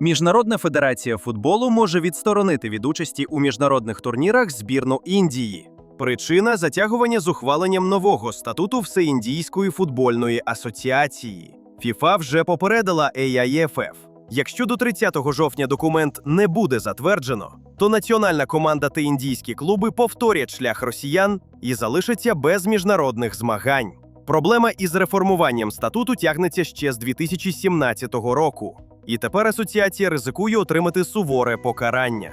Міжнародна федерація футболу може відсторонити від участі у міжнародних турнірах збірну Індії. Причина затягування з ухваленням нового статуту Всеіндійської футбольної асоціації. ФІФА вже попередила AIFF. Якщо до 30 жовтня документ не буде затверджено, то національна команда та індійські клуби повторять шлях росіян і залишаться без міжнародних змагань. Проблема із реформуванням статуту тягнеться ще з 2017 року, і тепер асоціація ризикує отримати суворе покарання.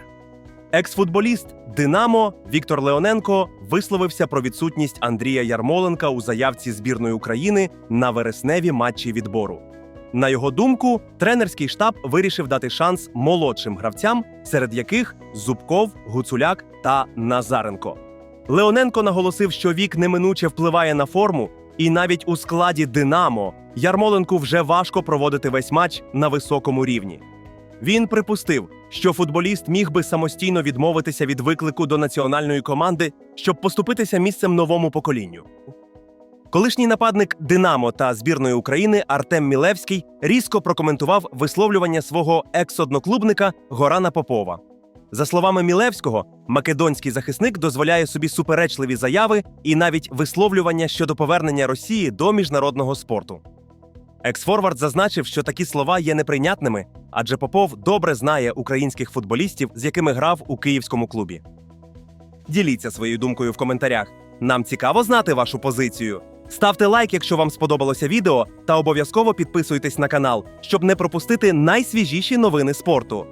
Екс-футболіст Динамо Віктор Леоненко висловився про відсутність Андрія Ярмоленка у заявці збірної України на вересневі матчі відбору. На його думку, тренерський штаб вирішив дати шанс молодшим гравцям, серед яких Зубков, Гуцуляк та Назаренко. Леоненко наголосив, що вік неминуче впливає на форму, і навіть у складі Динамо Ярмоленку вже важко проводити весь матч на високому рівні. Він припустив, що футболіст міг би самостійно відмовитися від виклику до національної команди, щоб поступитися місцем новому поколінню. Колишній нападник Динамо та збірної України Артем Мілевський різко прокоментував висловлювання свого екс-одноклубника Горана Попова. За словами Мілевського, македонський захисник дозволяє собі суперечливі заяви і навіть висловлювання щодо повернення Росії до міжнародного спорту. Ексфорвард зазначив, що такі слова є неприйнятними, адже Попов добре знає українських футболістів, з якими грав у київському клубі. Діліться своєю думкою в коментарях. Нам цікаво знати вашу позицію. Ставте лайк, якщо вам сподобалося відео, та обов'язково підписуйтесь на канал, щоб не пропустити найсвіжіші новини спорту.